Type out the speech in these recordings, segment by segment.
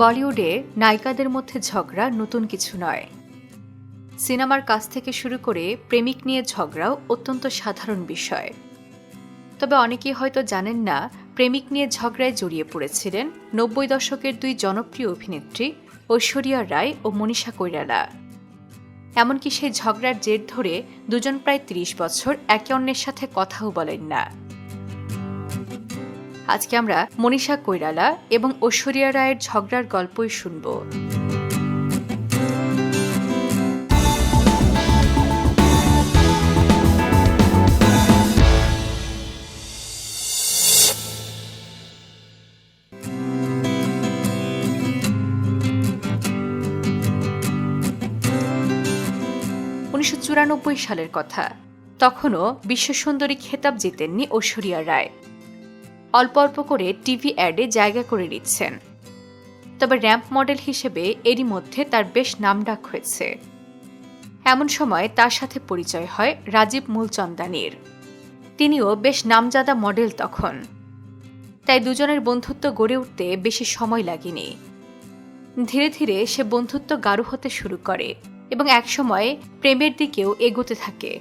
বলিউডে নায়িকাদের মধ্যে ঝগড়া নতুন কিছু নয়। সিনেমার কাজ থেকে শুরু করে প্রেমিক নিয়ে ঝগড়াও অত্যন্ত সাধারণ বিষয়। তবে অনেকেই হয়তো জানেন না, প্রেমিক নিয়ে ঝগড়ায় জড়িয়ে পড়েছিলেন নব্বই দশকের দুই জনপ্রিয় অভিনেত্রী ঐশ্বরিয়া রায় ও মনীষা কৈরালা। এমনকি সেই ঝগড়ার জের ধরে দুজন প্রায় ত্রিশ বছর একে অন্যের সাথে কথাও বলেন না। আজকে আমরা মনীষা কৈরালা এবং ঐশ্বরিয়া রায়ের ঝগড়ার গল্পই শুনব। উনিশশো চুরানব্বই সালের কথা। তখনও বিশ্বসুন্দরী খেতাব জিতেননি ঐশ্বরিয়া রায়। অল্প অল্প করে টিভি অ্যাডে জায়গা করে নিচ্ছেন। তবে র্যাম্প মডেল হিসেবে এরই মধ্যে তার বেশ নামডাক হয়েছে। এমন সময় তার সাথে পরিচয় হয় রাজীব মূলচন্দানির। তিনিও বেশ নামজাদা মডেল তখন। তাই দুজনের বন্ধুত্ব গড়ে উঠতে বেশি সময় লাগেনি। ধীরে ধীরে সে বন্ধুত্ব গাঢ় হতে শুরু করে এবং একসময় প্রেমের দিকেও এগোতে থাকে।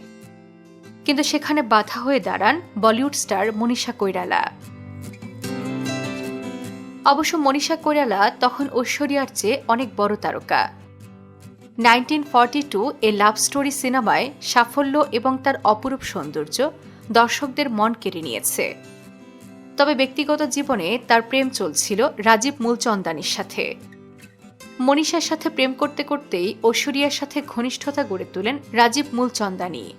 কিন্তু সেখানে বাধা হয়ে দাঁড়ান বলিউড স্টার মনীষা কৈরালা। অবশ্য মনীষা কৈরালা তখন ঐশ্বরিয়ার চেয়ে অনেক বড় তারকা। Nineteen forty two A Love Story সিনেমায় সাফল্য এবং তার অপরূপ সৌন্দর্য দর্শকদের মন কেড়ে নিয়েছে। তবে ব্যক্তিগত জীবনে তার প্রেম চলছিল রাজীব মূলচন্দানির সাথে। মনীষার সাথে প্রেম করতে করতেই ঐশ্বরিয়ার সাথে ঘনিষ্ঠতা গড়ে তোলেন রাজীব মূলচন্দানি।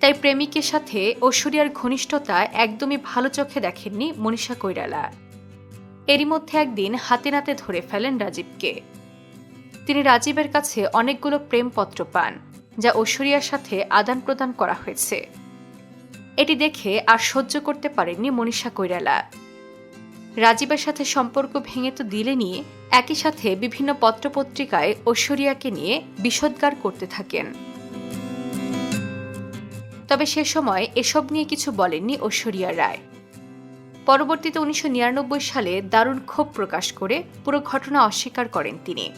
তাই প্রেমিকের সাথে ঐশ্বরিয়ার ঘনিষ্ঠতা একদমই ভালো চোখে দেখেননি মনীষা কৈরালা। এরই মধ্যে একদিন হাতে নাতে ধরে ফেলেন রাজীবকে। তিনি রাজীবের কাছে অনেকগুলো প্রেমপত্র পান, যা ঐশ্বরিয়ার সাথে আদান প্রদান করা হয়েছে। এটি দেখে আর সহ্য করতে পারেননি মনীষা কৈরালা। রাজীবের সাথে সম্পর্ক ভেঙে তো দিলেনি একই সাথে বিভিন্ন পত্রপত্রিকায় ঐশ্বরিয়াকে নিয়ে বিষোদ্গার করতে থাকেন। তবে সে সময় এসব নিয়ে কিছু বলেননি ঐশ্বরিয়া রায়। পরবর্তীতে উনিশশো নিরানব্বই সালে দারুণ ক্ষোভ প্রকাশ করে পুরো ঘটনা অস্বীকার করেন তিনি।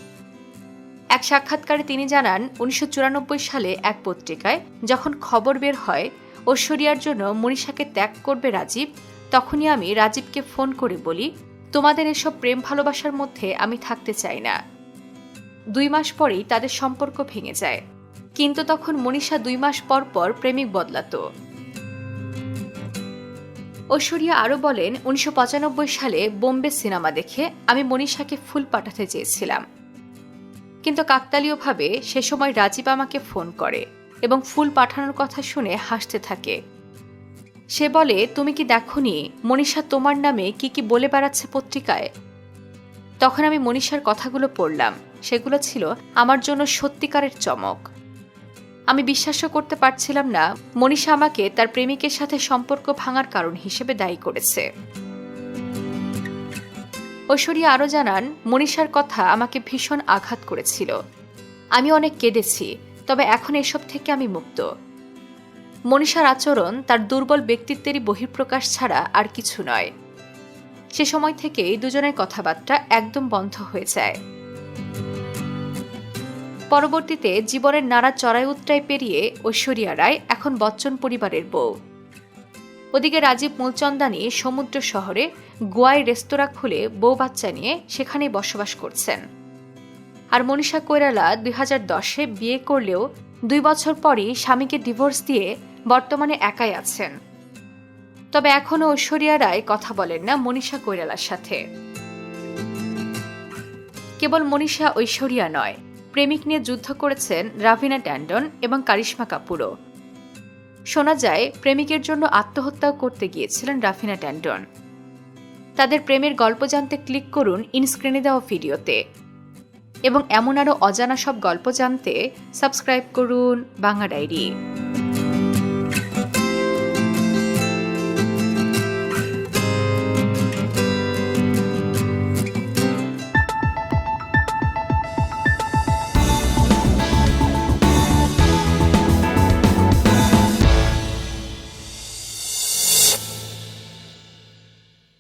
এক সাক্ষাৎকারে তিনি জানান, উনিশশো চুরানব্বই সালে এক পত্রিকায় যখন খবর বের হয়, ঐশ্বরিয়ার জন্য মনীষাকে ত্যাগ করবে রাজীব, তখনই আমি রাজীবকে ফোন করে বলি, তোমাদের এসব প্রেম ভালোবাসার মধ্যে আমি থাকতে চাই না। দুই মাস পরেই তাদের সম্পর্ক ভেঙে যায়। কিন্তু তখন মনীষা দুই মাস পর পর প্রেমিক বদলাত। ঐশ্বরিয়া আরও বলেন, উনিশশো পঁচানব্বই সালে বোম্বে সিনেমা দেখে আমি মনীষাকে ফুল পাঠাতে চেয়েছিলাম। কিন্তু কাকতালীয়ভাবে সে সময় রাজীব আমাকে ফোন করে এবং ফুল পাঠানোর কথা শুনে হাসতে থাকে। সে বলে, তুমি কি দেখনি? মনীষা তোমার নামে কি কি বলে বেড়াচ্ছে পত্রিকায়? তখন আমি মনীষার কথাগুলো পড়লাম। সেগুলো ছিল, আমার জন্য সত্যিকারের চমক। আমি বিশ্বাসও করতে পারছিলাম না, মনীষা আমাকে তার প্রেমিকের সাথে সম্পর্ক ভাঙার কারণ হিসেবে দায়ী করেছে। ঐশ্বরিয়া আরও জানান, মনীষার কথা আমাকে ভীষণ আঘাত করেছিল। আমি অনেক কেঁদেছি, তবে এখন এসব থেকে আমি মুক্ত। মনীষার আচরণ তার দুর্বল ব্যক্তিত্বেরই বহিঃপ্রকাশ ছাড়া আর কিছু নয়। সে সময় থেকেই দুজনের কথাবার্তা একদম বন্ধ হয়ে যায়। পরবর্তীতে জীবনের নানা চড়াই উত্তরায় পেরিয়ে ঐশ্বরিয়া রায় এখন বচ্চন পরিবারের বউ। ওদিকে রাজীব মূলচন্দানি সমুদ্র শহরে গোয়ায় রেস্তোরাঁ খুলে বউ বাচ্চা নিয়ে সেখানেই বসবাস করছেন। আর মনীষা কৈরালা দুই হাজার দশে বিয়ে করলেও দুই বছর পরই স্বামীকে ডিভোর্স দিয়ে বর্তমানে একাই আছেন। তবে এখনও ঐশ্বরিয়া রায় কথা বলেন না মনীষা কৈরালার সাথে। কেবল মনীষা ঐশ্বরিয়া নয় প্রেমিক নিয়ে যুদ্ধ করেছেন রাভিনা ট্যান্ডন এবং কারিশ্মা কাপুরও। শোনা যায়, প্রেমিকের জন্য আত্মহত্যাও করতে গিয়েছিলেন রাফিনা ট্যান্ডন। তাদের প্রেমের গল্প জানতে ক্লিক করুন ইনস্ক্রিনে দেওয়া ভিডিওতে। এবং এমন আরও অজানা সব গল্প জানতে সাবস্ক্রাইব করুন বাংলা ডায়েরি।